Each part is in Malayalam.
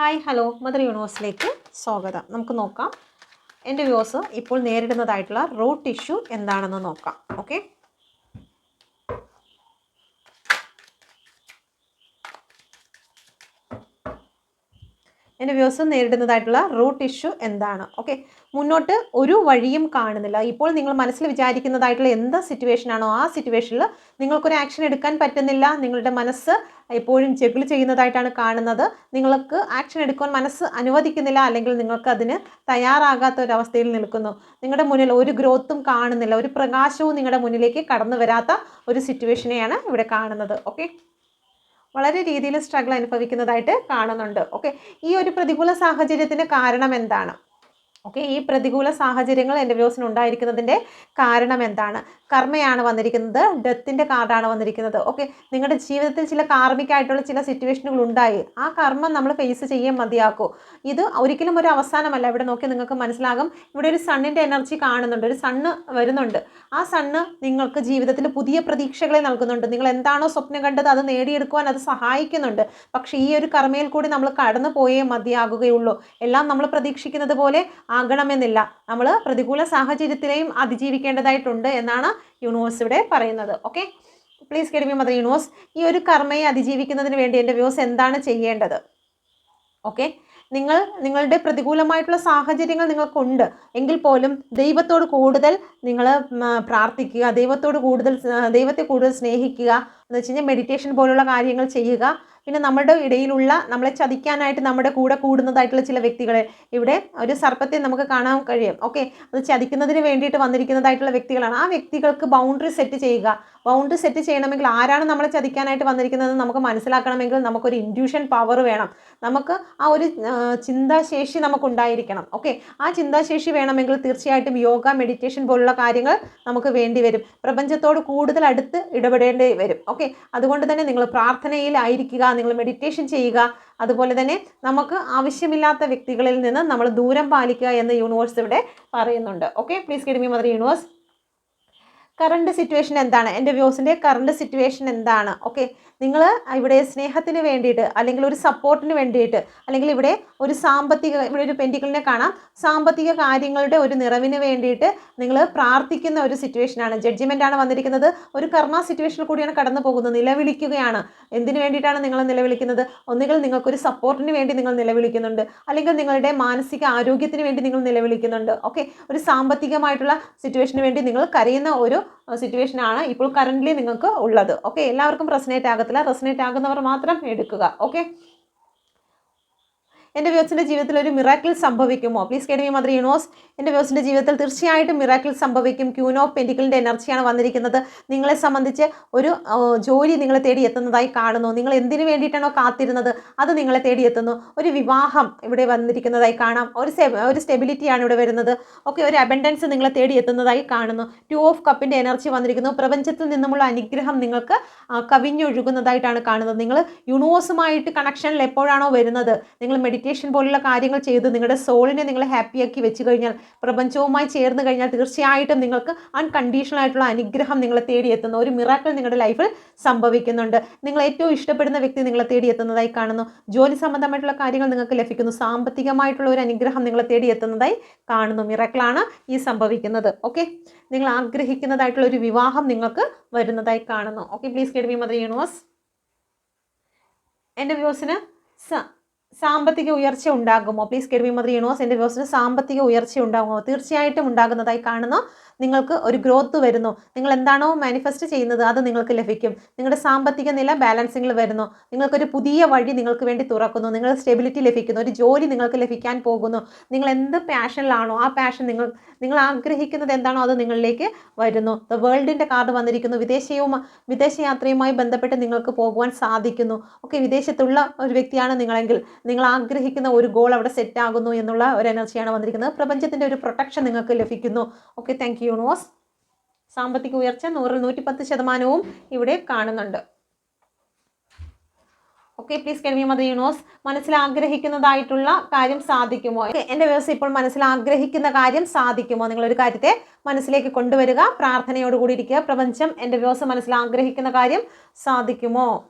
Hi hello. മദർ യൂണിവേഴ്സിലേക്ക് സ്വാഗതം. നമുക്ക് നോക്കാം. എന്റെ വ്യൂസ് ഇപ്പോൾ നേരിടുന്നതായിട്ടുള്ള റൂട്ട് ഇഷ്യൂ എന്താണെന്ന് നോക്കാം. ഓക്കെ? എന്റെ വ്യൂസ് നേരിടുന്നതായിട്ടുള്ള റൂട്ട് ഇഷ്യൂ എന്താണ്? ഓക്കെ. മുന്നോട്ട് ഒരു വഴിയും കാണുന്നില്ല. ഇപ്പോൾ നിങ്ങൾ മനസ്സിൽ വിചാരിക്കുന്നതായിട്ടുള്ള എന്ത് സിറ്റുവേഷൻ ആണോ ആ സിറ്റുവേഷനിൽ നിങ്ങൾക്കൊരു ആക്ഷൻ എടുക്കാൻ പറ്റുന്നില്ല. നിങ്ങളുടെ മനസ്സ് എപ്പോഴും ജഗിൾ ചെയ്യുന്നതായിട്ടാണ് കാണുന്നത്. നിങ്ങൾക്ക് ആക്ഷൻ എടുക്കുവാൻ മനസ്സ് അനുവദിക്കുന്നില്ല. അല്ലെങ്കിൽ നിങ്ങൾക്ക് അതിന് തയ്യാറാകാത്ത ഒരു അവസ്ഥയിൽ നിൽക്കുന്നു. നിങ്ങളുടെ മുന്നിൽ ഒരു ഗ്രോത്തും കാണുന്നില്ല. ഒരു പ്രകാശവും നിങ്ങളുടെ മുന്നിലേക്ക് കടന്നു വരാത്ത ഒരു സിറ്റുവേഷനെയാണ് ഇവിടെ കാണുന്നത്. ഓക്കെ. വളരെ രീതിയിൽ സ്ട്രഗിൾ അനുഭവിക്കുന്നതായിട്ട് കാണുന്നുണ്ട്. ഓക്കെ ഈ ഒരു പ്രതികൂല സാഹചര്യത്തിന് കാരണം എന്താണ്? ഓക്കെ ഈ പ്രതികൂല സാഹചര്യങ്ങൾ എന്റെ വ്യൂസിന് ഉണ്ടായിരിക്കുന്നതിന്റെ കാരണം എന്താണ്? കർമ്മയാണ് വന്നിരിക്കുന്നത് ഡെത്തിന്റെ കാർഡാണ് വന്നിരിക്കുന്നത്. ഓക്കെ നിങ്ങളുടെ ജീവിതത്തിൽ ചില കാർമികമായിട്ടുള്ള ചില സിറ്റുവേഷനുകൾ ഉണ്ടായി. ആ കർമ്മം നമ്മൾ ഫേസ് ചെയ്യാൻ മതിയാക്കൂ. ഇത് ഒരിക്കലും ഒരു അവസാനമല്ല. ഇവിടെ നോക്കി നിങ്ങൾക്ക് മനസ്സിലാകും. ഇവിടെ ഒരു സണ്ണിന്റെ എനർജി കാണുന്നുണ്ട്. ഒരു സണ്ണ് വരുന്നുണ്ട്. ആ സണ്ണ് നിങ്ങൾക്ക് ജീവിതത്തിൽ പുതിയ പ്രതീക്ഷകളെ നൽകുന്നുണ്ട്. നിങ്ങൾ എന്താണോ സ്വപ്നം കണ്ടത് അത് നേടിയെടുക്കുവാൻ അത് സഹായിക്കുന്നുണ്ട്. പക്ഷേ ഈ ഒരു കർമ്മയിൽ കൂടി നമ്മൾ കടന്നു പോയേ മതിയാകുകയുള്ളൂ. എല്ലാം നമ്മൾ പ്രതീക്ഷിക്കുന്നത് പോലെ ആകണമെന്നില്ല. നമ്മൾ പ്രതികൂല സാഹചര്യത്തിലെയും അതിജീവിക്കേണ്ടതായിട്ടുണ്ട് എന്നാണ് യൂണിവേഴ്സ് ഇവിടെ പറയുന്നത്. Okay please guide me mother universe ഈ ഒരു കർമ്മയെ അതിജീവിക്കുന്നതിന് വേണ്ടി എന്റെ വ്യൂസ് എന്താണ് ചെയ്യേണ്ടത്? ഓക്കെ നിങ്ങൾ നിങ്ങളുടെ പ്രതികൂലമായിട്ടുള്ള സാഹചര്യങ്ങൾ നിങ്ങൾക്കുണ്ട്. എങ്കിൽ പോലും ദൈവത്തോട് കൂടുതൽ നിങ്ങൾ പ്രാർത്ഥിക്കുക ദൈവത്തോട് കൂടുതൽ ദൈവത്തെ കൂടുതൽ സ്നേഹിക്കുക എന്ന് വെച്ച് കഴിഞ്ഞാൽ മെഡിറ്റേഷൻ പോലുള്ള കാര്യങ്ങൾ ചെയ്യുക പിന്നെ നമ്മുടെ ഇടയിലുള്ള നമ്മളെ ചതിക്കാനായിട്ട് നമ്മുടെ കൂടെ കൂടുന്നതായിട്ടുള്ള ചില വ്യക്തികളെ ഇവിടെ ഒരു സർപ്പത്തെ നമുക്ക് കാണാൻ കഴിയും. ഓക്കെ അത് ചതിക്കുന്നതിന് വേണ്ടിയിട്ട് വന്നിരിക്കുന്നതായിട്ടുള്ള വ്യക്തികളാണ്. ആ വ്യക്തികൾക്ക് ബൗണ്ടറി സെറ്റ് ചെയ്യുക. ബൗണ്ടറി സെറ്റ് ചെയ്യണമെങ്കിൽ ആരാണ് നമ്മളെ ചതിക്കാനായിട്ട് വന്നിരിക്കുന്നത് നമുക്ക് മനസ്സിലാക്കണമെങ്കിൽ നമുക്കൊരു ഇൻഡ്യൂഷൻ പവർ വേണം. നമുക്ക് ആ ഒരു ചിന്താശേഷി നമുക്കുണ്ടായിരിക്കണം. ഓക്കെ ആ ചിന്താശേഷി വേണമെങ്കിൽ തീർച്ചയായിട്ടും യോഗ മെഡിറ്റേഷൻ പോലുള്ള കാര്യങ്ങൾ നമുക്ക് വേണ്ടി വരും. പ്രപഞ്ചത്തോട് കൂടുതൽ അടുത്ത് ഇടപെടേണ്ടി വരും. ഓക്കെ അതുകൊണ്ട് തന്നെ നിങ്ങൾ പ്രാർത്ഥനയിലായിരിക്കുക നിങ്ങൾ മെഡിറ്റേഷൻ ചെയ്യുക. അതുപോലെ തന്നെ നമുക്ക് ആവശ്യമില്ലാത്ത വ്യക്തികളിൽ നിന്ന് നമ്മൾ ദൂരം പാലിക്കുക എന്ന് യൂണിവേഴ്സ് ഇവിടെ പറയുന്നുണ്ട്. Okay please guide me mother universe current situation എന്താണ്? എന്റെ വ്യൂസിന്റെ കറണ്ട് സിറ്റുവേഷൻ എന്താണ്? ഓക്കെ നിങ്ങൾ ഇവിടെ സ്നേഹത്തിന് വേണ്ടിയിട്ട് അല്ലെങ്കിൽ ഒരു സപ്പോർട്ടിന് വേണ്ടിയിട്ട് അല്ലെങ്കിൽ ഇവിടെ ഒരു സാമ്പത്തിക ഇവിടെ ഒരു പെന്റിക്കലിനെ കാണാം. സാമ്പത്തിക കാര്യങ്ങളുടെ ഒരു നിറവിന് വേണ്ടിയിട്ട് നിങ്ങൾ പ്രാർത്ഥിക്കുന്ന ഒരു സിറ്റുവേഷനാണ് ജഡ്ജ്മെന്റ് ആണ് വന്നിരിക്കുന്നത്. ഒരു കർമ്മ സിറ്റുവേഷനിൽ കൂടിയാണ് കടന്നു പോകുന്നത്. നിലവിളിക്കുകയാണ്. എന്തിനു വേണ്ടിയിട്ടാണ് നിങ്ങൾ നിലവിളിക്കുന്നത്? ഒന്നുകിൽ നിങ്ങൾക്കൊരു സപ്പോർട്ടിന് വേണ്ടി നിങ്ങൾ നിലവിളിക്കുന്നുണ്ട്. അല്ലെങ്കിൽ നിങ്ങളുടെ മാനസിക ആരോഗ്യത്തിന് വേണ്ടി നിങ്ങൾ നിലവിളിക്കുന്നുണ്ട്. ഓക്കെ ഒരു സാമ്പത്തികമായിട്ടുള്ള സിറ്റുവേഷന് വേണ്ടി നിങ്ങൾ കരയുന്ന ഒരു സിറ്റുവേഷൻ ആണ് ഇപ്പോൾ കറന്റ്ലി നിങ്ങൾക്ക് ഉള്ളത്. ഓക്കെ എല്ലാവർക്കും റെസനേറ്റ് ആകത്തില്ല. റെസനേറ്റ് ആകുന്നവർ മാത്രം എടുക്കുക. ഓക്കെ എന്റെ വ്യൂസിന്റെ ജീവിതത്തിൽ ഒരു മിറാക്കിൾ സംഭവിക്കുമോ? പ്ലീസ് കേഡമി മദർ യൂണോസ് എന്റെ വ്യൂസിന്റെ ജീവിതത്തിൽ തീർച്ചയായിട്ടും മിറാക്കിൾ സംഭവിക്കും. ക്യൂൻ ഓഫ് പെന്റിക്കിളിന്റെ എനർജിയാണ് വന്നിരിക്കുന്നത്. നിങ്ങളെ സംബന്ധിച്ച് ഒരു ജോലി നിങ്ങളെ തേടി എത്തുന്നതായി കാണുന്നു. നിങ്ങൾ എന്തിനു വേണ്ടിയിട്ടാണോ കാത്തിരുന്നത്? അത് നിങ്ങളെ തേടി എത്തുന്നു. ഒരു വിവാഹം ഇവിടെ വന്നിരിക്കുന്നതായി കാണാം. ഒരു ഒരു സ്റ്റെബിലിറ്റിയാണ് ഇവിടെ വരുന്നത്. ഓക്കെ ഒരു അബൻഡൻസ് നിങ്ങളെ തേടി എത്തുന്നതായി കാണുന്നു. ടു ഓഫ് കപ്പിന്റെ എനർജി വന്നിരിക്കുന്നു. പ്രപഞ്ചത്തിൽ നിന്നുമുള്ള അനുഗ്രഹം നിങ്ങൾക്ക് കവിഞ്ഞൊഴുകുന്നതായിട്ടാണ് കാണുന്നത്. നിങ്ങൾ യൂണിവേഴ്സുമായിട്ട് കണക്ഷനിൽ എപ്പോഴാണോ വരുന്നത്? നിങ്ങൾ മെഡിറ്റേഷൻ പോലുള്ള കാര്യങ്ങൾ ചെയ്ത് നിങ്ങളുടെ സോളിനെ നിങ്ങൾ ഹാപ്പിയാക്കി വെച്ച് കഴിഞ്ഞാൽ പ്രപഞ്ചവുമായി ചേർന്ന് കഴിഞ്ഞാൽ തീർച്ചയായിട്ടും നിങ്ങൾക്ക് അൺകണ്ടീഷണൽ ആയിട്ടുള്ള അനുഗ്രഹം നിങ്ങളെ തേടി എത്തുന്ന ഒരു മിറാക്കൾ നിങ്ങളുടെ ലൈഫിൽ സംഭവിക്കുന്നുണ്ട്. നിങ്ങൾ ഏറ്റവും ഇഷ്ടപ്പെടുന്ന വ്യക്തി നിങ്ങളെ തേടി എത്തുന്നതായി കാണുന്നു. ജോലി സംബന്ധമായിട്ടുള്ള കാര്യങ്ങൾ നിങ്ങൾക്ക് ലഭിക്കുന്നു. സാമ്പത്തികമായിട്ടുള്ള ഒരു അനുഗ്രഹം നിങ്ങളെ തേടി എത്തുന്നതായി കാണുന്നു. മിറക്കളാണ് ഈ സംഭവിക്കുന്നത്. ഓക്കെ നിങ്ങൾ ആഗ്രഹിക്കുന്നതായിട്ടുള്ള ഒരു വിവാഹം നിങ്ങൾക്ക് വരുന്നതായി കാണുന്നു. Okay please guide me mother universe എന്റെ വ്യൂസിന് സ സാമ്പത്തിക ഉയർച്ച ഉണ്ടാകുമോ? പ്ലീസ് കെഡ്മി മദർ യൂണിവേഴ്സ് എന്റെ വ്യൂസിന് സാമ്പത്തിക ഉയർച്ച ഉണ്ടാകുമോ? തീർച്ചയായിട്ടും ഉണ്ടാകുന്നതായി കാണുന്ന. നിങ്ങൾക്ക് ഒരു ഗ്രോത്ത് വരുന്നു. നിങ്ങൾ എന്താണോ മാനിഫെസ്റ്റ് ചെയ്യുന്നത് അത് നിങ്ങൾക്ക് ലഭിക്കും. നിങ്ങളുടെ സാമ്പത്തിക നില ബാലൻസിങ്ങിൽ വരുന്നു. നിങ്ങൾക്കൊരു പുതിയ വഴി നിങ്ങൾക്ക് വേണ്ടി തുറക്കുന്നു. നിങ്ങൾ സ്റ്റെബിലിറ്റി ലഭിക്കുന്നു. ഒരു ജോലി നിങ്ങൾക്ക് ലഭിക്കാൻ പോകുന്നു. നിങ്ങൾ എന്ത് പാഷനിലാണോ ആ പാഷൻ നിങ്ങൾ നിങ്ങൾ ആഗ്രഹിക്കുന്നത് എന്താണോ അത് നിങ്ങളിലേക്ക് വരുന്നു. ദ വേൾഡിന്റെ കാർഡ് വന്നിരിക്കുന്നു. വിദേശവും വിദേശയാത്രയുമായി ബന്ധപ്പെട്ട് നിങ്ങൾക്ക് പോകുവാൻ സാധിക്കുന്നു. ഓക്കെ വിദേശത്തുള്ള ഒരു വ്യക്തിയാണ് നിങ്ങളെങ്കിൽ നിങ്ങൾ ആഗ്രഹിക്കുന്ന ഒരു ഗോൾ അവിടെ സെറ്റ് ആകുന്നു എന്നുള്ള ഒരു എനർജിയാണ് വന്നിരിക്കുന്നത്. പ്രപഞ്ചത്തിന്റെ ഒരു പ്രൊട്ടക്ഷൻ നിങ്ങൾക്ക് ലഭിക്കുന്നു. ഓക്കെ താങ്ക് യു യൂണിവേഴ്സ് സാമ്പത്തിക ഉയർച്ച നൂറിൽ നൂറ്റിപ്പത്ത് ശതമാനവും ഇവിടെ കാണുന്നുണ്ട്. ഓക്കെ പ്ലീസ് കെൻ മദർ യുണോസ് മനസ്സിൽ ആഗ്രഹിക്കുന്നതായിട്ടുള്ള കാര്യം സാധിക്കുമോ? എന്റെ വ്യവസ്ഥ ഇപ്പോൾ മനസ്സിൽ ആഗ്രഹിക്കുന്ന കാര്യം സാധിക്കുമോ? നിങ്ങളൊരു കാര്യത്തെ മനസ്സിലേക്ക് കൊണ്ടുവരിക പ്രാർത്ഥനയോടുകൂടി ഇരിക്കുക. പ്രപഞ്ചം എന്റെ വ്യവസ്ഥ മനസ്സിൽ ആഗ്രഹിക്കുന്ന കാര്യം സാധിക്കുമോ?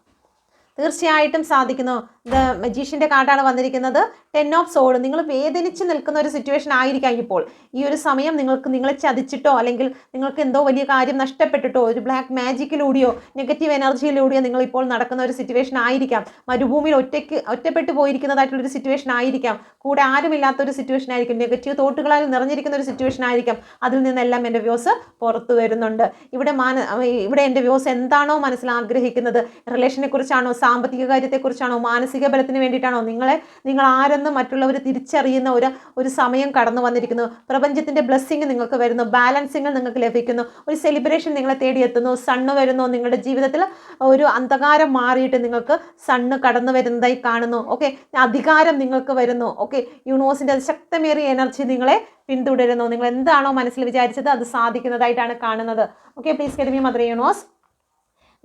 തീർച്ചയായിട്ടും സാധിക്കുന്നു. ദ മജീഷ്യന്റെ കാർഡാണ് വന്നിരിക്കുന്നത്. ടെൻ ഓഫ് സോൾ നിങ്ങൾ വേദനിച്ച് നിൽക്കുന്ന ഒരു സിറ്റുവേഷൻ ആയിരിക്കാം ഇപ്പോൾ ഈ ഒരു സമയം നിങ്ങൾക്ക് നിങ്ങളെ ചതിച്ചിട്ടോ അല്ലെങ്കിൽ നിങ്ങൾക്ക് എന്തോ വലിയ കാര്യം നഷ്ടപ്പെട്ടിട്ടോ ഒരു ബ്ലാക്ക് മാജിക്കിലൂടെയോ നെഗറ്റീവ് എനർജിയിലൂടെയോ നിങ്ങൾ ഇപ്പോൾ നടക്കുന്ന ഒരു സിറ്റുവേഷൻ ആയിരിക്കാം. മരുഭൂമിയിൽ ഒറ്റയ്ക്ക് ഒറ്റപ്പെട്ടു പോയിരിക്കുന്നതായിട്ടുള്ള ഒരു സിറ്റുവേഷൻ ആയിരിക്കാം. കൂടെ ആരുമില്ലാത്ത ഒരു സിറ്റുവേഷൻ ആയിരിക്കും. നെഗറ്റീവ് തോട്ടുകളാൽ നിറഞ്ഞിരിക്കുന്ന ഒരു സിറ്റുവേഷൻ ആയിരിക്കും. അതിൽ നിന്നെല്ലാം എന്റെ വ്യൂസ് പുറത്തു വരുന്നുണ്ട്. ഇവിടെ മാന ഇവിടെ എന്റെ വ്യൂസ് എന്താണോ മനസ്സിൽ ആഗ്രഹിക്കുന്നത്? റിലേഷനെ കുറിച്ചാണോ സാമ്പത്തിക കാര്യത്തെക്കുറിച്ചാണോ മാനസിക ബലത്തിന് വേണ്ടിയിട്ടാണോ? നിങ്ങളെ നിങ്ങൾ ആരെന്ന് മറ്റുള്ളവർ തിരിച്ചറിയുന്ന ഒരു ഒരു സമയം കടന്നു വന്നിരിക്കുന്നു. പ്രപഞ്ചത്തിന്റെ ബ്ലെസ്സിങ് നിങ്ങൾക്ക് വരുന്നു. ബാലൻസിങ് നിങ്ങൾക്ക് ലഭിക്കുന്നു. ഒരു സെലിബ്രേഷൻ നിങ്ങളെ തേടിയെത്തുന്നു. സണ്ണ് വരുന്നു. നിങ്ങളുടെ ജീവിതത്തിൽ ഒരു അന്ധകാരം മാറിയിട്ട് നിങ്ങൾക്ക് സണ്ണ് കടന്നു വരുന്നതായി കാണുന്നു. ഓക്കെ അധികാരം നിങ്ങൾക്ക് വരുന്നു. ഓക്കെ യൂണിവേഴ്സിന്റെ ശക്തമേറിയ എനർജി നിങ്ങളെ പിന്തുടരുന്നു. നിങ്ങൾ എന്താണോ മനസ്സിൽ വിചാരിച്ചത് അത് സാധിക്കുന്നതായിട്ടാണ് കാണുന്നത്. ഓക്കെ പ്ലീസ് കെഡമി മദർ യൂണിവേഴ്സ്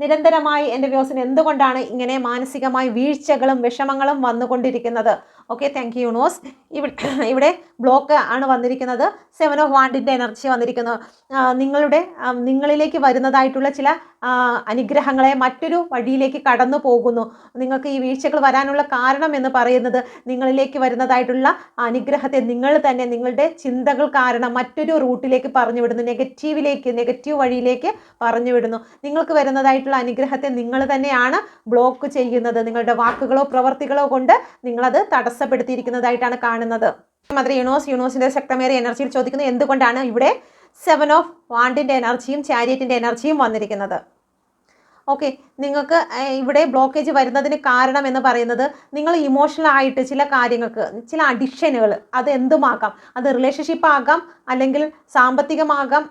നിരന്തരമായി എന്റെ വ്യൂസിന് എന്തുകൊണ്ടാണ് ഇങ്ങനെ മാനസികമായി വീഴ്ചകളും വിഷമങ്ങളും വന്നുകൊണ്ടിരിക്കുന്നത്? ഓക്കെ താങ്ക് യു യൂണോസ് ഇവിടെ ഇവിടെ ബ്ലോക്ക് ആണ് വന്നിരിക്കുന്നത്. സെവൻ ഓഫ് വാണ്ടിന്റെ എനർജി വന്നിരിക്കുന്നത് നിങ്ങളുടെ നിങ്ങളിലേക്ക് വരുന്നതായിട്ടുള്ള ചില അനുഗ്രഹങ്ങളെ മറ്റൊരു വഴിയിലേക്ക് കടന്നു പോകുന്നു. നിങ്ങൾക്ക് ഈ വീഴ്ചകൾ വരാനുള്ള കാരണം എന്ന് പറയുന്നത് നിങ്ങളിലേക്ക് വരുന്നതായിട്ടുള്ള അനുഗ്രഹത്തെ നിങ്ങൾ തന്നെ നിങ്ങളുടെ ചിന്തകൾ കാരണം മറ്റൊരു റൂട്ടിലേക്ക് പറഞ്ഞു വിടുന്നു നെഗറ്റീവിലേക്ക് നെഗറ്റീവ് വഴിയിലേക്ക് പറഞ്ഞു വിടുന്നു നിങ്ങൾക്ക് വരുന്നതായിട്ടുള്ള അനുഗ്രഹത്തെ നിങ്ങൾ തന്നെയാണ് ബ്ലോക്ക് ചെയ്യുന്നത്. നിങ്ങളുടെ വാക്കുകളോ പ്രവർത്തികളോ കൊണ്ട് നിങ്ങളത് തടസ്സപ്പെടുത്തിയിരിക്കുന്നതായിട്ടാണ് കാണുന്നത്. മദർ യുണോസ് യുണോസിന്റെ ശക്തമേറിയ എനർജിയിൽ ചോദിക്കുന്നത് എന്തുകൊണ്ടാണ് ഇവിടെ സെവൻ ഓഫ് വാണ്ടിന്റെ എനർജിയും ചാരിയറ്റിന്റെ എനർജിയും വന്നിരിക്കുന്നത്? ഓക്കെ നിങ്ങൾക്ക് ഇവിടെ ബ്ലോക്കേജ് വരുന്നതിന് കാരണം എന്ന് പറയുന്നത് നിങ്ങൾ ഇമോഷണൽ ആയിട്ട് ചില കാര്യങ്ങൾക്ക് ചില അഡിക്ഷനുകൾ അത് എന്തുമാകാം? അത് റിലേഷൻഷിപ്പ് ആകാം അല്ലെങ്കിൽ സാമ്പത്തികമാകാം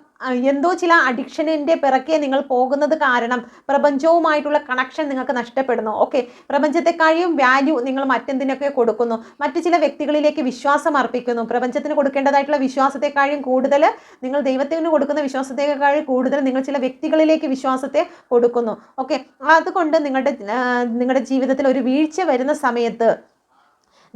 എന്തോ ചില അഡിക്ഷനിന്റെ പിറകെ നിങ്ങൾ പോകുന്നത് കാരണം പ്രപഞ്ചവുമായിട്ടുള്ള കണക്ഷൻ നിങ്ങൾക്ക് നഷ്ടപ്പെടുന്നു. ഓക്കെ പ്രപഞ്ചത്തെക്കാളും വാല്യൂ നിങ്ങൾ മറ്റെന്തിനൊക്കെ കൊടുക്കുന്നു. മറ്റ് ചില വ്യക്തികളിലേക്ക് വിശ്വാസം അർപ്പിക്കുന്നു. പ്രപഞ്ചത്തിന് കൊടുക്കേണ്ടതായിട്ടുള്ള വിശ്വാസത്തെക്കാളും കൂടുതൽ നിങ്ങൾ ദൈവത്തിന് കൊടുക്കുന്ന വിശ്വാസത്തെക്കാളും കൂടുതൽ നിങ്ങൾ ചില വ്യക്തികളിലേക്ക് വിശ്വാസത്തെ കൊടുക്കുന്നു. ഓക്കെ അതുകൊണ്ട് നിങ്ങളുടെ നിങ്ങളുടെ ജീവിതത്തിൽ ഒരു വീഴ്ച വരുന്ന സമയത്ത്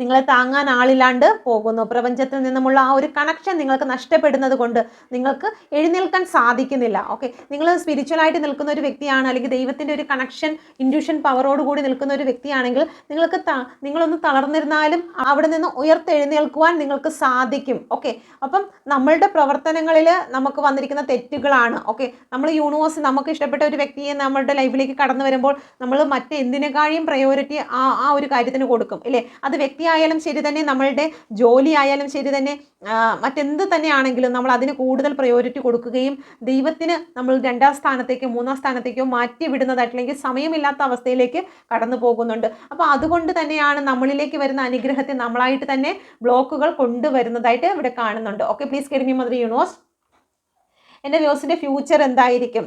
നിങ്ങളെ താങ്ങാൻ ആളില്ലാണ്ട് പോകുന്നു. പ്രപഞ്ചത്തിൽ നിന്നുമുള്ള ആ ഒരു കണക്ഷൻ നിങ്ങൾക്ക് നഷ്ടപ്പെടുന്നത് കൊണ്ട് നിങ്ങൾക്ക് എഴുന്നേൽക്കാൻ സാധിക്കുന്നില്ല. ഓക്കെ നിങ്ങൾ സ്പിരിച്വലായിട്ട് നിൽക്കുന്ന ഒരു വ്യക്തിയാണ് അല്ലെങ്കിൽ ദൈവത്തിന്റെ ഒരു കണക്ഷൻ ഇൻഡ്യൂഷൻ പവറോട് കൂടി നിൽക്കുന്ന ഒരു വ്യക്തിയാണെങ്കിൽ നിങ്ങൾക്ക് നിങ്ങളൊന്ന് തളർന്നിരുന്നാലും അവിടെ നിന്ന് ഉയർത്തെഴുന്നേൽക്കുവാൻ നിങ്ങൾക്ക് സാധിക്കും. ഓക്കെ അപ്പം നമ്മളുടെ പ്രവർത്തനങ്ങളിൽ നമുക്ക് വന്നിരിക്കുന്ന തെറ്റുകളാണ്. ഓക്കെ നമ്മൾ യൂണിവേഴ്സ് നമുക്ക് ഇഷ്ടപ്പെട്ട ഒരു വ്യക്തിയെ നമ്മളുടെ ലൈഫിലേക്ക് കടന്നു വരുമ്പോൾ നമ്മൾ മറ്റെന്തിനേക്കാളും പ്രയോറിറ്റി ആ ആ ഒരു കാര്യത്തിന് കൊടുക്കും. അല്ലേ അത് വ്യക്തിയായാലും ശരി തന്നെ നമ്മളുടെ ജോലി ആയാലും ശരി തന്നെ മറ്റെന്ത് തന്നെയാണെങ്കിലും നമ്മൾ അതിന് കൂടുതൽ പ്രയോറിറ്റി കൊടുക്കുകയും ദൈവത്തിന് നമ്മൾ രണ്ടാം സ്ഥാനത്തേക്കോ മൂന്നാം സ്ഥാനത്തേക്കോ മാറ്റി വിടുന്നതായിട്ടില്ലെങ്കിൽ സമയമില്ലാത്ത അവസ്ഥയിലേക്ക് കടന്നു പോകുന്നുണ്ട്. അപ്പോൾ അതുകൊണ്ട് തന്നെയാണ് നമ്മളിലേക്ക് വരുന്ന അനുഗ്രഹത്തെ നമ്മളായിട്ട് തന്നെ ബ്ലോക്കുകൾ കൊണ്ടുവരുന്നതായിട്ട് ഇവിടെ കാണുന്നുണ്ട്. Okay please കെഡിമി mother universe. എന്റെ വ്യൂസിന്റെ ഫ്യൂച്ചർ എന്തായിരിക്കും?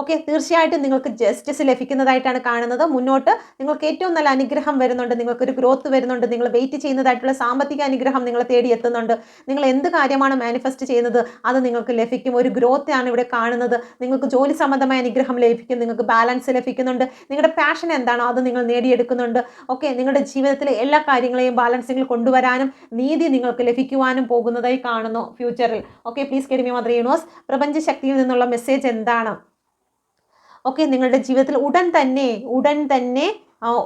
ഓക്കെ തീർച്ചയായിട്ടും നിങ്ങൾക്ക് ജസ്റ്റിസ് ലഭിക്കുന്നതായിട്ടാണ് കാണുന്നത്. മുന്നോട്ട് നിങ്ങൾക്ക് ഏറ്റവും നല്ല അനുഗ്രഹം വരുന്നുണ്ട് നിങ്ങൾക്ക് ഒരു ഗ്രോത്ത് വരുന്നുണ്ട് നിങ്ങൾ വെയിറ്റ് ചെയ്യുന്നതായിട്ടുള്ള സാമ്പത്തിക അനുഗ്രഹം നിങ്ങളെ തേടി എത്തുന്നുണ്ട്. നിങ്ങൾ എന്ത് കാര്യമാണ് മാനിഫെസ്റ്റ് ചെയ്യുന്നത് അത് നിങ്ങൾക്ക് ലഭിക്കും. ഒരു ഗ്രോത്ത് ആണ് ഇവിടെ കാണുന്നത്. നിങ്ങൾക്ക് ജോലി സംബന്ധമായ അനുഗ്രഹം ലഭിക്കും നിങ്ങൾക്ക് ബാലൻസ് ലഭിക്കുന്നുണ്ട്. നിങ്ങളുടെ പാഷൻ എന്താണോ അത് നിങ്ങൾ നേടിയെടുക്കുന്നുണ്ട്. ഓക്കെ നിങ്ങളുടെ ജീവിതത്തിലെ എല്ലാ കാര്യങ്ങളെയും ബാലൻസിങ്ങിൽ കൊണ്ടുവരാനും നീതി നിങ്ങൾക്ക് ലഭിക്കുവാനും പോകുന്നതായി കാണുന്നു ഫ്യൂച്ചറിൽ okay please guide me mother universe പ്രപഞ്ച ശക്തിയിൽ നിന്നുള്ള മെസ്സേജ് എന്താണ്? ഓക്കെ നിങ്ങളുടെ ജീവിതത്തിൽ ഉടൻ തന്നെ ഉടൻ തന്നെ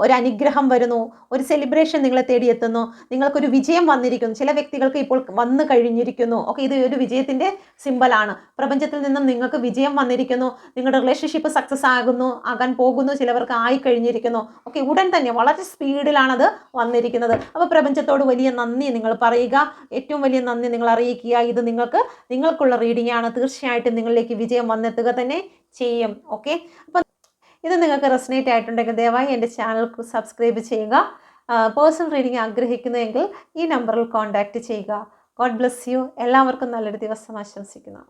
ഒരു അനുഗ്രഹം വരുന്നു. ഒരു സെലിബ്രേഷൻ നിങ്ങളെ തേടിയെത്തുന്നു. നിങ്ങൾക്കൊരു വിജയം വന്നിരിക്കുന്നു. ചില വ്യക്തികൾക്ക് ഇപ്പോൾ വന്നു കഴിഞ്ഞിരിക്കുന്നു. ഓക്കെ ഇത് ഒരു വിജയത്തിന്റെ സിമ്പലാണ് പ്രപഞ്ചത്തിൽ നിന്നും നിങ്ങൾക്ക് വിജയം വന്നിരിക്കുന്നു. നിങ്ങളുടെ റിലേഷൻഷിപ്പ് സക്സസ് ആകുന്നു. ആകാൻ പോകുന്നു. ചിലവർക്ക് ആയി കഴിഞ്ഞിരിക്കുന്നു. ഓക്കെ ഉടൻ തന്നെ വളരെ സ്പീഡിലാണത് വന്നിരിക്കുന്നത്. അപ്പോൾ പ്രപഞ്ചത്തോട് വലിയ നന്ദി നിങ്ങൾ പറയുക. ഏറ്റവും വലിയ നന്ദി നിങ്ങൾ അറിയിക്കുക. ഇത് നിങ്ങൾക്ക് നിങ്ങൾക്കുള്ള റീഡിംഗ് ആണ്. തീർച്ചയായിട്ടും നിങ്ങളിലേക്ക് വിജയം വന്നെത്തുക തന്നെ. ചെയ്യും. ഓക്കെ അപ്പം ഇത് നിങ്ങൾക്ക് റെസനേറ്റ് ആയിട്ടുണ്ടെങ്കിൽ ദയവായി എന്റെ ചാനൽ സബ്സ്ക്രൈബ് ചെയ്യുക. പേഴ്സണൽ റീഡിംഗ് ആഗ്രഹിക്കുന്നുവെങ്കിൽ ഈ നമ്പറിൽ കോൺടാക്റ്റ് ചെയ്യുക. ഗോഡ് ബ്ലെസ് യു എല്ലാവർക്കും നല്ലൊരു ദിവസം ആശംസിക്കുന്നു.